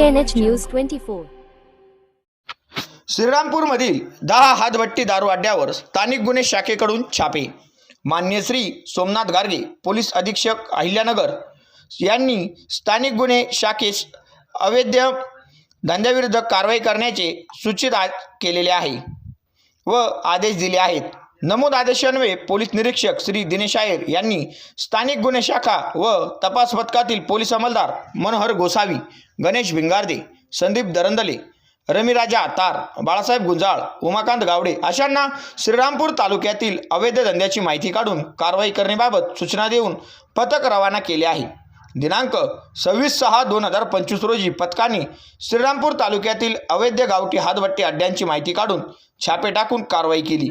टीएनएच news twenty four श्रीरामपूरमधील दहा हातभट्टी दारू अड्ड्यावर स्थानिक गुन्हे शाखेकडून छापे. मान्य श्री सोमनाथ गार्गे पोलीस अधीक्षक अहिल्यानगर यांनी स्थानिक गुन्हे शाखेस अवैध धंद्याविरुद्ध कारवाई करण्याचे सूचित केलेले आहे व आदेश दिले आहेत. नमूद आदेशान्वये पोलीस निरीक्षक श्री दिनेश आयर यांनी स्थानिक गुन्हे शाखा व तपास पथकातील पोलीस अंमलदार मनोहर गोसावी गणेश भिंगारदे संदीप दरंदले रमीराजा तार बाळासाहेब गुंजाळ उमाकांत गावडे अशांना श्रीरामपूर तालुक्यातील अवैध धंद्याची माहिती काढून कारवाई करण्याबाबत सूचना देऊन पथक रवाना केले आहे. दिनांक सव्वीस सहा दोन हजार पंचवीस रोजी पथकाने श्रीरामपूर तालुक्यातील अवैध गावठी हातभट्टी अड्ड्यांची माहिती काढून छापे टाकून कारवाई केली.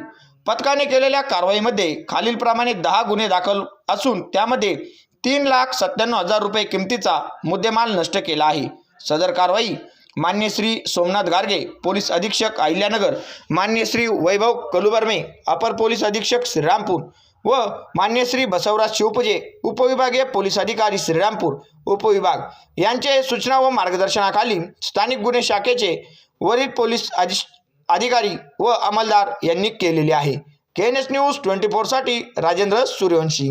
पथकाने केलेल्या कारवाईमध्ये खालीलप्रमाणे दहा गुन्हे दाखल असून त्यामध्ये तीन लाख सत्त्याण्णव हजार रुपये किमतीचा मुद्देमाल नष्ट केला आहे. सदर कारवाई मान्य श्री सोमनाथ गार्गे पोलीस अधीक्षक अहिल्यानगर मान्य श्री वैभव कलुबर्मे अपर पोलीस अधीक्षक श्रीरामपूर व मान्य श्री बसवराज शिवपुजे उपविभागीय पोलीस अधिकारी श्रीरामपूर उपविभाग यांचे सूचना व मार्गदर्शनाखाली स्थानिक गुन्हे शाखेचे वरील पोलीस अधि अधिकारी व अंमलदार यांनी केलेली आहे. K N S news twenty फोरसाठी Rajendra Suryavanshi.